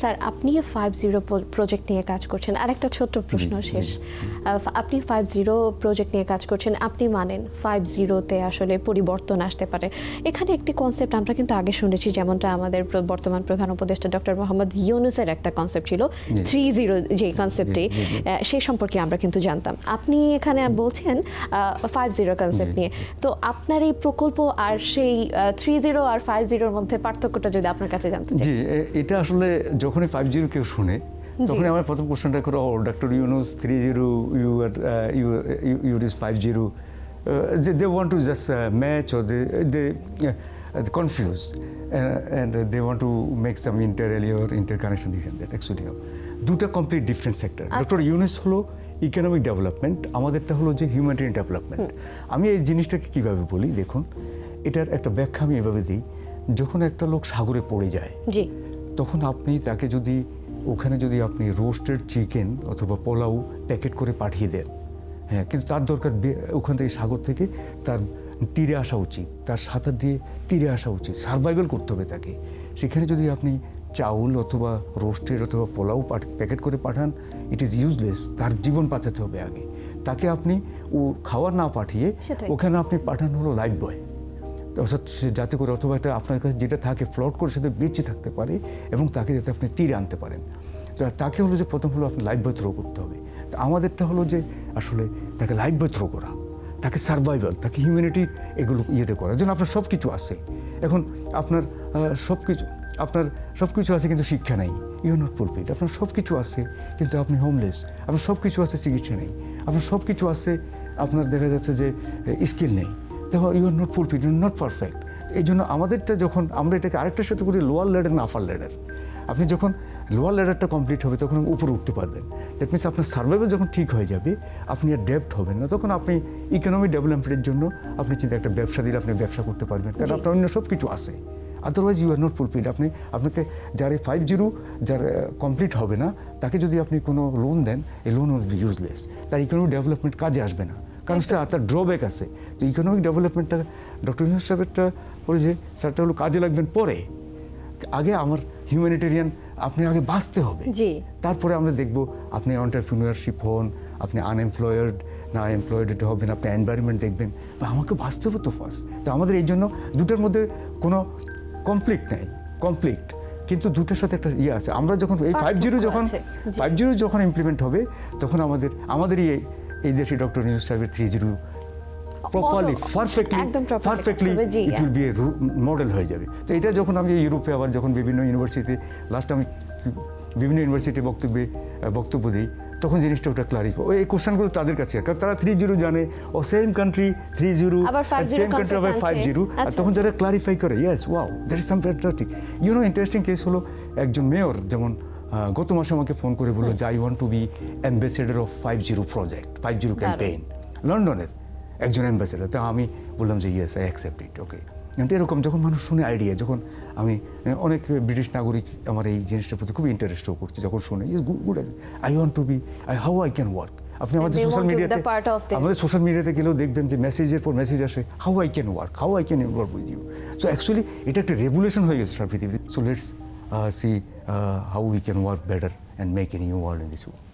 Sir আপনি five zero project নিয়ে কাজ করছেন। আরেকটা ছোট্ট প্রশ্ন শেষ। আপনি ফাইভ জিরো প্রজেক্ট নিয়ে কাজ করছেন আপনি মানেন ফাইভ জিরোতে আসলে পরিবর্তন আসতে পারে। এখানে একটি কনসেপ্ট আমরা কিন্তু আগে শুনেছি যেমনটা আমাদের বর্তমান প্রধান উপদেষ্টা ডক্টর মোহাম্মদ ইউনুসের একটা কনসেপ্ট ছিল থ্রি জিরো যে কনসেপ্টটি। সেই সম্পর্কে আমরা কিন্তু জানতাম। আপনি এখানে বলছেন ফাইভ জিরো কনসেপ্ট নিয়ে। তো আপনার এই প্রকল্প আর সেই থ্রি জিরো আর ফাইভ জিরোর মধ্যে পার্থক্যটা যদি আপনার কাছে জানতে চাই। জি এটা আসলে যখনই ফাইভ জিরো কেউ শুনে তখনই আমার প্রথম কোশ্চেনটা করে ও doctor Yunus three zero you are you you is five zero যে they want to just match O they they confuse and they want to make some inter এলিওর interconnection this and that actually দুটা complete different sector doctor Yunus হলো economic development আমাদেরটা হলো যে humanitarian development আমি এই জিনিসটাকে কীভাবে বলি? দেখুন এটার একটা ব্যাখ্যা আমি এভাবে দিই। যখন একটা লোক সাগরে পড়ে যায় জি। তখন আপনি তাকে যদি ওখানে যদি আপনি রোস্টেড চিকেন অথবা পোলাও প্যাকেট করে পাঠিয়ে দেন। হ্যাঁ কিন্তু তার দরকার ওখান থেকে সাগর থেকে তার তীরে আসা উচিত। তার সাঁতার দিয়ে তীরে আসা উচিত। সার্ভাইভাল করতে হবে তাকে। সেখানে যদি আপনি চাউল অথবা রোস্টেড অথবা পোলাও প্যাকেট করে পাঠান ইট ইজ ইউজলেস তার জীবন বাঁচাতে হবে আগে। তাকে আপনি ও খাওয়ার না পাঠিয়ে ওখানে আপনি পাঠান হলো লাইফ বয় অর্থাৎ সে যাতে করে অথবা একটা আপনার কাছে যেটা থাকে ফ্লট করে সেটা বেঁচে থাকতে পারে এবং তাকে যাতে আপনি তীরে আনতে পারেন। তো তাকে হলো যে প্রথম হলো আপনি লাইফ বয় থ্রো করতে হবে। তো আমাদেরটা হলো যে আসলে তাকে লাইফ বয় থ্রো করা, তাকে সার্ভাইভাল তাকে হিউম্যানিটি এগুলো ইয়েতে করা। যেন আপনার সব কিছু আছে। এখন আপনার সব কিছু আপনার সব কিছু আছে কিন্তু শিক্ষা নেই। ইউ নট ফুলফিল আপনার সব কিছু আছে কিন্তু আপনি হোমলেস আপনার সব কিছু আছে, চিকিৎসা নেই। আপনার সব কিছু আছে, আপনার দেখা যাচ্ছে যে স্কিল নেই। দেখো you are not fulfil you not perfect এই জন্য আমাদেরটা যখন আমরা এটাকে আরেকটার সাথে করি লোয়ার লেডার না আফার লেডার আপনি যখন লোয়ার লেডারটা কমপ্লিট হবে তখন উপরে উঠতে পারবেন। দ্যাট মিনস আপনার সার্ভাইভাল যখন ঠিক হয়ে যাবে আপনি আর ডেপ্ট হবেন না। তখন আপনি ইকোনমি ডেভেলপমেন্টের জন্য আপনি চিন্তা একটা ব্যবসা দিলে আপনি ব্যবসা করতে পারবেন। কারণ আপনার অন্য সব কিছু আছে। Otherwise you are not fulfil আপনি আপনাকে যার এই ফাইভ জিরো যার কমপ্লিট হবে না তাকে যদি আপনি কোনো লোন দেন এই লোন উইল বি ইউজলেস তার ইকোনমি ডেভেলপমেন্ট কাজে আসবে না। কারণ সেটা তার ড্রব্যাক আছে। তো ইকোনমিক ডেভেলপমেন্টটা ডক্টর ইউনুস সাহেবেরটা হলো যে স্যারটা হলো কাজে লাগবেন পরে। আগে আমার হিউম্যানিটেরিয়ান আপনি আগে বাঁচতে হবে। তারপরে আমরা দেখব আপনি অন্টারপ্রিনিয়রশিপ হন আপনি আনএমপ্লয়েড না এমপ্লয়েড হবেন আপনি এনভায়রনমেন্ট দেখবেন। বা আমাকে বাঁচতে হবে তো ফার্স্ট তো আমাদের এই জন্য দুটোর মধ্যে কোনো কমপ্লিট নেই কমপ্লিট কিন্তু দুটোর সাথে একটা ইয়ে আছে। আমরা যখন এই ফাইভ জিরো যখন ফাইভ জিরো যখন ইমপ্লিমেন্ট হবে তখন আমাদের আমাদের এই এই দেশে ডক্টর নিউজ সাহেবের three zero properly perfectly perfectly it will be a model হয়ে যাবে। তো এটা যখন আমি ইউরোপে আবার যখন বিভিন্ন ইউনিভার্সিটিতে লাস্ট আমি বিভিন্ন ইউনিভার্সিটি বক্তব্যে বক্তব্য দিই তখন জিনিসটা ওটা ক্লারিফাই ওই কোশ্চেনগুলো তাদের কাছে কারণ তারা থ্রি জিরো জানে ও same country three zero same country আবার ফাইভ জিরো আর আচ্ছা, তখন। যারা ক্লারিফাই করে yes wow that is some Patrick you know interesting case হলো একজন মেয়র যেমন গত মাসে আমাকে ফোন করে বলল যে I want to be ambassador of five zero project five zero. Campaign লন্ডনের একজন অ্যাম্বাসেডার তা আমি বললাম যে yes I accept it okay কিন্তু এরকম যখন মানুষ শুনে আইডিয়া যখন আমি অনেক ব্রিটিশ নাগরিক আমার এই জিনিসটার প্রতি খুব ইন্টারেস্টও করছে যখন শুনে is good good I want to be I how I can work আপনি আমাদের সোশ্যাল মিডিয়াতে. আমাদের সোশ্যাল মিডিয়াতে গেলেও দেখবেন যে মেসেজের পর মেসেজ আসে how I can work how I can work with you so actually এটা একটা রেগুলেশন হয়ে গেছে সারা পৃথিবীতে। So let's Uh, see uh, how we can work better and make a new world in this world.